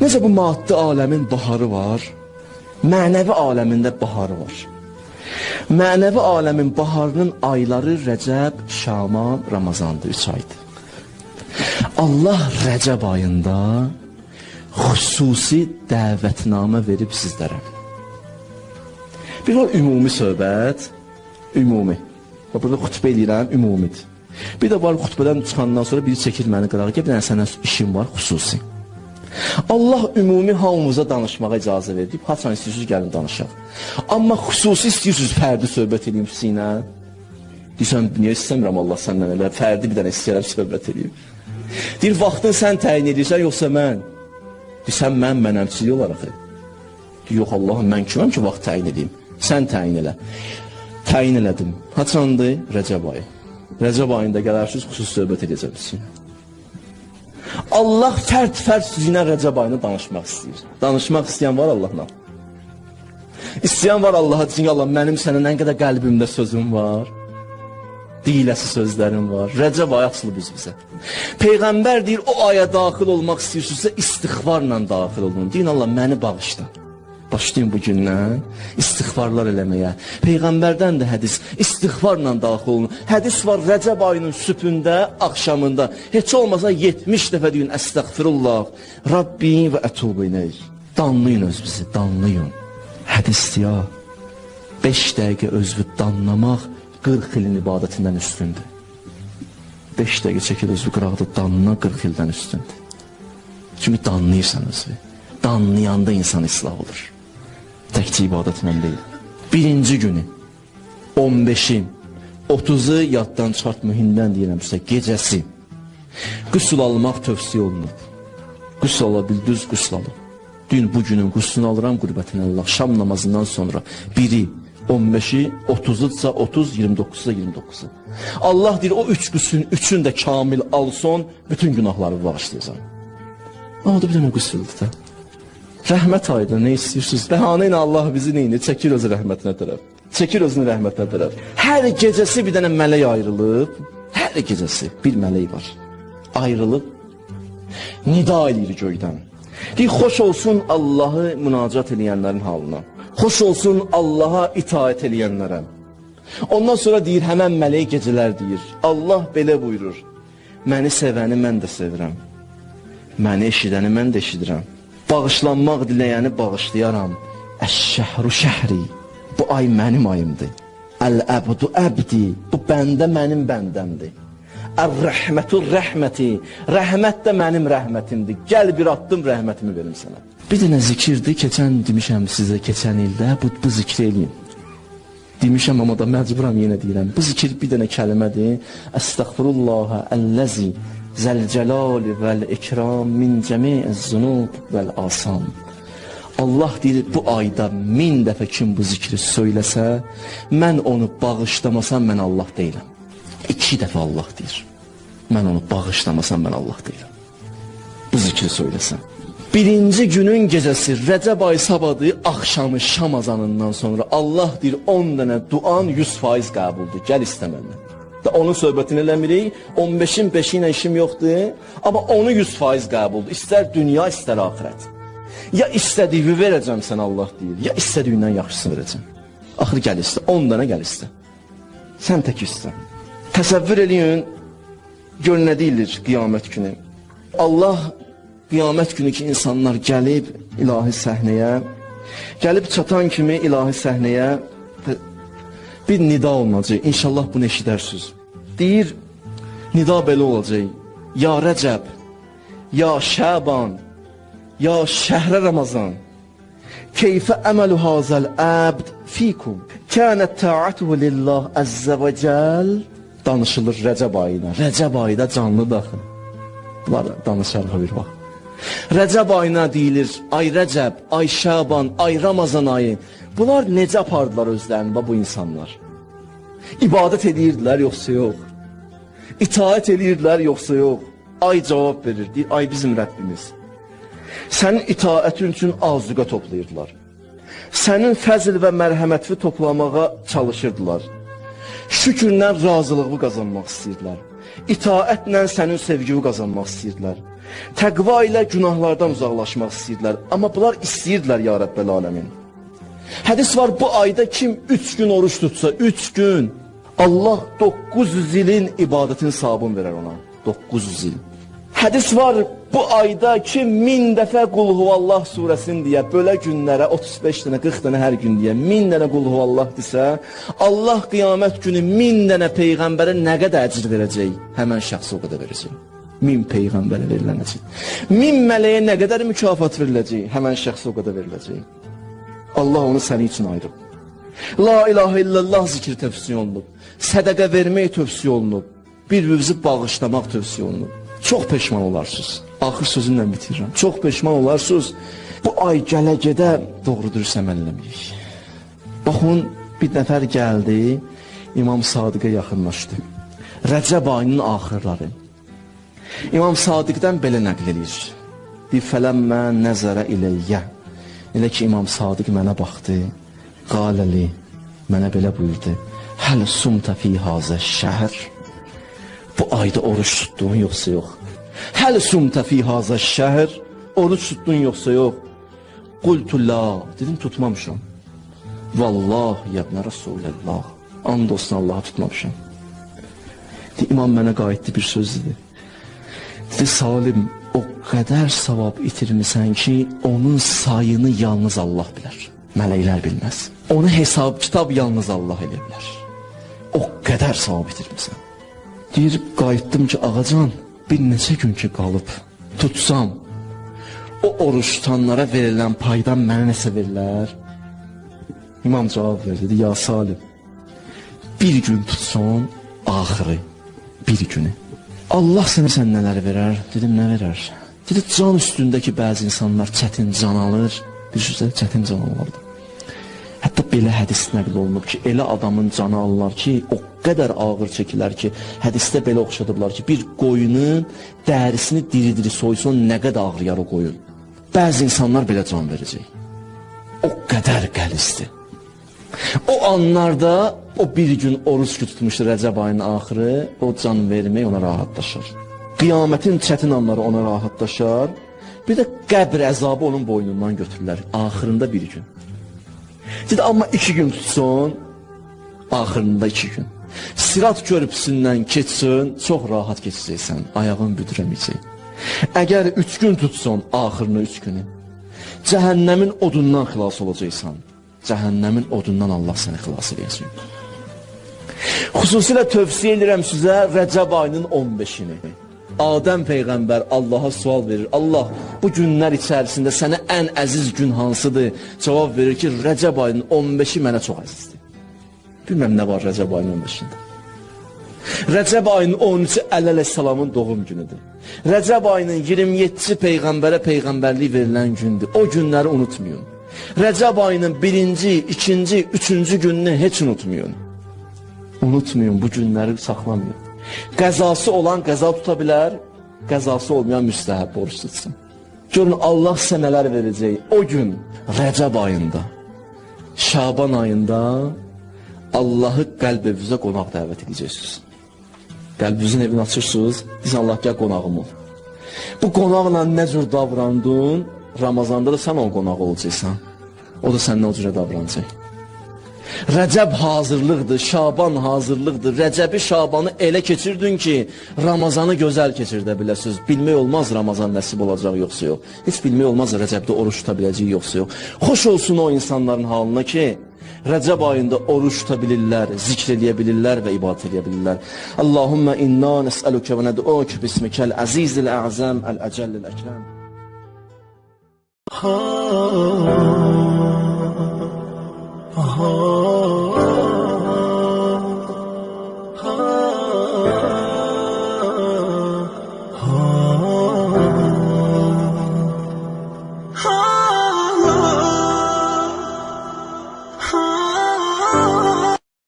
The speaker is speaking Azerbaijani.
Necə bu maddi aləmin baharı var, mənəvi aləmində baharı var. Mənəvi aləmin baharının ayları Rəcəb, Şaban, Ramazandır, 3 aydır. Allah Rəcəb ayında xüsusi dəvətnamə verib sizlərə. Bir var ümumi söhbət, ümumi. Və burada xutbə eləyirəm, ümumidir. Bir də var xutbədən çıxandan sonra biri çəkir məni qırağa, gəl bir dənə sənə işim var, xüsusi. Allah ümumi hamımıza danışmağa icazə verdi. Haçan istəyirsiniz gəlin danışaq. Amma xüsusi istəyirsiniz fərdi söhbət edeyim sizinlə. Deyirsən, niyə istəmirəm Allah səndən elə fərdi bir dənə istəyirəm söhbət edeyim. Deyir, vaxtını sən təyin edirsən, yoxsa mən? Deyirsən, mən mənəmçilik olaraq. Deyir, yox Allahım, mən kiməm ki, vaxt təyin edeyim? Sən təyin elə. Təyin elədim. Haçandır? Rəcəb ayı. Rəcəb ayında gələrsiniz, xüsusi söhbət edəcəm sizinlə. Allah fərd-fərd sizinlə Rəcəb ayını danışmaq istəyir. Danışmaq istəyən var Allahla. İstəyən var Allaha desin, Allah mənim sənə nə qədər qəlbimdə sözüm var. Deyiləsi sözlərim var. Rəcəb ayı açılıb biz bizə. Peyğəmbər deyir, o aya daxil olmaq istəyirsinizsə istighfarla daxil olun. Deyin Allah məni bağışla. Başlayın bu gündən istighfarlar eləməyə. Peyğəmbərdən də hədis istighfarla daxil olun. Hədis var Rəcəb ayının sübhündə, axşamında. Heç olmasa 70 dəfə deyin əstəğfirullah, Rabbi və ətubu ileyh. Danlayın özünüzü, danlayın. Hədisdir ya. 5 dəqiqə özünü danlamaq 40 ilin ibadətindən üstündür. 5 dəqiqə çəkil özünü qıraqda danla 40 ildən üstündür. Çünki danlayırsan özünü. Danlayanda insan islah olur. Təkcə ibadətlə deyil. Birinci günü, 15-i, 30-u yaddan çıxart mühimdən deyirəm sizə, gecəsi. Qüsul almaq tövsiyə olunub. Qüsul ala bildiniz, qüsul alın. Dün bu günün qüslunu alıram qürbətən Allah. Şam namazından sonra biri 15-i, 30-udsa 30, 29-sa 29-u. Allah deyir, o üç qüsün üçün də kamil alson, bütün günahları bağışlayacaq. Ama o da bir dənə qüsuldür da. Rəhmət ayda nə istəyirsiniz? Bəhanə ilə Allah bizi neyini çəkir özü rəhmətinə tərəf. Çəkir özünü rəhmətinə tərəf. Hər gecəsi bir dənə mələk ayrılıb, hər gecəsi bir mələk var. Ayrılıb nida eləyir göydən. Deyir, xoş olsun Allahı münacat eləyənlərin halına. Xoş olsun Allaha itaət eləyənlərə. Ondan sonra deyir, həmən mələk gecələr deyir. Allah belə buyurur. Məni sevəni mən də sevirəm. Məni eşidəni mən də eşidirəm. Bağışlanmaq diləyəni bağışlayaram. Əş-şəhru şəhri. Bu ay mənim ayımdır. Əl-əbdu əbdi. Bu bəndə mənim bəndəmdir. Ər-rəhmətu rəhməti. Rəhmət də mənim rəhmətimdir. Gəl bir addım rəhmətimi verim sənə. Bir dənə zikirdir. Keçən demişəm sizə keçən ildə bu, bu zikri eləyin. Demişəm amma da məcburam yenə deyirəm. Bu zikir bir dənə kəlmədir. Əstəğfirullaha əlləzi zəlcəlali vəl ikram min cəmi'iz zunub vəl asam. Allah deyir bu ayda min dəfə kim bu zikri söyləsə, mən onu bağışlamasam mən Allah deyiləm. İki dəfə Allah deyir. Mən onu bağışlamasam mən Allah deyiləm. Bu zikri söyləsəm. Birinci günün gecəsi Rəcəb ayı sabadı axşamı Şam azanından sonra Allah deyir 10 dənə duan 100% qəbuldur. Gəl istə məndən. Da onun söhbətini eləmirik. 15-in 5-i ilə işim yoxdur. Amma onu 100% qəbuldur. İstər dünya, istər axirət. Ya istədiyimi verəcəm sən Allah deyir, ya istədiyindən yaxşısını verəcəm. Axır gəl istə, 10 dənə gəl istə. Sən tək istə. Təsəvvür eləyin, gör nə deyilir qiyamət günü. Allah qiyamət günü ki, insanlar gəlib ilahi səhnəyə, gəlib çatan kimi ilahi səhnəyə bir nida olunacaq. İnşallah bunu eşidərsiniz. Deyir, nida belə olacaq. Ya Rəcəb, ya Şaban, ya şəhrə Ramazan. Keyfə əməlu hazəl əbd fikum. Kənət ta'atuhu lillah əzzə və cəl. Danışılır Rəcəb ayına. Rəcəb ayında canlı daxil. Bunlar danışarıq bir vaxt. Rəcəb ayına deyilir, ay Rəcəb, ay Şaban, ay Ramazan ayı. Bunlar necə apardılar özlərini bu insanlar? İbadət edirdilər yoxsa yox? İtaət edirdilər yoxsa yox? Ay cavab verir, deyir, ay bizim Rəbbimiz. Sənin itaətin üçün azuqa toplayırdılar. Sənin fəzl və mərhəmətini toplamağa çalışırdılar. Şükürlə razılığını qazanmaq istəyirdilər. İtaətlə sənin sevgini qazanmaq istəyirdilər. Təqva ilə günahlardan uzaqlaşmaq istəyirdilər. Amma bunlar istəyirdilər ya Rəbbəl aləmin. Hədis var bu ayda kim 3 gün oruç tutsa, 3 gün Allah 900 ilin ibadətin savabını verər ona. 900 il. Hədis var bu ayda kim 1000 dəfə qul huvallah surəsini deyə belə günlərə 35 dənə 40 dənə hər gün deyə 1000 dənə qul huvallah desə Allah qiyamət günü 1000 dənə peyğəmbərə nə qədər əcr verəcək? Həmən şəxsə o qədər verəcək. 1000 peyğəmbərə verilənəcək. 1000 mələyə nə qədər mükafat veriləcək? Həmən şəxsə o qədər veriləcək. Allah onu sənin üçün ayırıb. La ilahə illallah zikri tövsiyə olunub. Sədəqə vermək tövsiyə olunub. Bir-birinizi bağışlamaq tövsiyə olunub. Çox peşman olarsınız. Axır sözümlə bitirirəm. Çox peşman olarsınız. Bu ay gələ-gedə doğrudur əməl eləməyik. Baxın, bir nəfər gəldi, İmam Sadiqə yaxınlaşdı. Rəcəb ayının axırları. İmam Sadiqdən belə nəql edir. Bir fələmmə nəzərə iləyyə. Elə ki, İmam Sadiq mənə baxdı, qaləli, mənə belə buyurdu. Həl sumta fi hazə şəhər. Bu ayda oruç tutdun yoxsa yox? Həl sumta fi hazə şəhər. Oruç tutdun yoxsa yox? Qultu la. Dedim tutmamışam. Vallahi yəbnə Rasulullah. And olsun Allaha tutmamışam. Dedi, İmam mənə qayıtdı bir söz dedi. Dedi, Salim, o qədər savab itirmisən ki, onun sayını yalnız Allah bilər. Mələklər bilməz. Onu hesab kitab yalnız Allah elə bilər. O qədər savab itirmisən. Deyir, qayıtdım ki, ağacan, bir neçə gün ki qalıb, tutsam, o oruç tutanlara verilən paydan mənə nəsə verilər? İmam cavab verdi, ya Salim, bir gün tutsan, axırı, bir günü. Allah sənə sən nələr verər? Dedim, nə verər? Dedi, can üstündəki bəzi insanlar çətin can alır, bir sözlə çətin can alırdı. Belə hədis nəql olunub ki, elə adamın canı alırlar ki, o qədər ağır çəkilər ki, hədisdə belə oxşadıblar ki, bir qoyunun dərisini diri-diri soysun, nə qədər ağrıyar o qoyun. Bəzi insanlar belə can verəcək. O qədər qəlizdir. O anlarda o bir gün oruç ki tutmuşdur Rəcəb ayının axırı, o can vermək ona rahatlaşır. Qiyamətin çətin anları ona rahatlaşar. Bir də qəbr əzabı onun boynundan götürürlər axırında bir gün. Dedi, amma iki gün tutsun, axırında iki gün. Sirat körpüsündən keçsin, çox rahat keçəcəksən, ayağın büdürəməyəcək. Əgər üç gün tutsun, axırını üç günü, cəhənnəmin odundan xilas olacaqsan. Cəhənnəmin odundan Allah səni xilas edəcək. Xüsusilə tövsiyə edirəm sizə Rəcəb ayının 15-ini. Adəm Peyğəmbər Allaha sual verir. Allah bu günlər içərisində sənə ən əziz gün hansıdır? Cavab verir ki, Rəcəb ayının 15-i mənə çox əzizdir. Bilməm nə var Rəcəb ayının 15-də. Rəcəb ayının 13-ü Ələləssalamın doğum günüdür. Rəcəb ayının 27-ci Peyğəmbərə Peyğəmbərlik verilən gündür. O günləri unutmayın. Rəcəb ayının birinci, ikinci, üçüncü gününü heç unutmayın. Unutmayın, bu günləri saxlamayın. Qəzası olan qəza tuta bilər, qəzası olmayan müstəhəb oruç tutsun. Görün Allah sizə nələr verəcək. O gün Rəcəb ayında, Şaban ayında Allahı qəlb evinizə qonaq dəvət edəcəksiniz. Qəlbinizin evini açırsınız, deyirsən Allah gəl qonağım ol. Bu qonaqla nə cür davrandın, Ramazanda da sən onun qonağı olacaqsan. O da səndən o cürə davranacaq. Rəcəb hazırlıqdır, Şaban hazırlıqdır. Rəcəbi, Şabanı elə keçirdin ki, Ramazanı gözəl keçirdə biləsiniz. Bilmək olmaz Ramazan nəsib olacaq yoxsa yox. Heç bilmək olmaz Rəcəbdə oruç tuta biləcək yoxsa yox. Xoş olsun o insanların halına ki, Rəcəb ayında oruç tuta bilirlər, zikr eləyə bilirlər və ibadət eləyə bilirlər. Allahumma inna nəs'aluka və nəd'uka bismikəl əzizil əzəm əl-əcəllil əkrəm.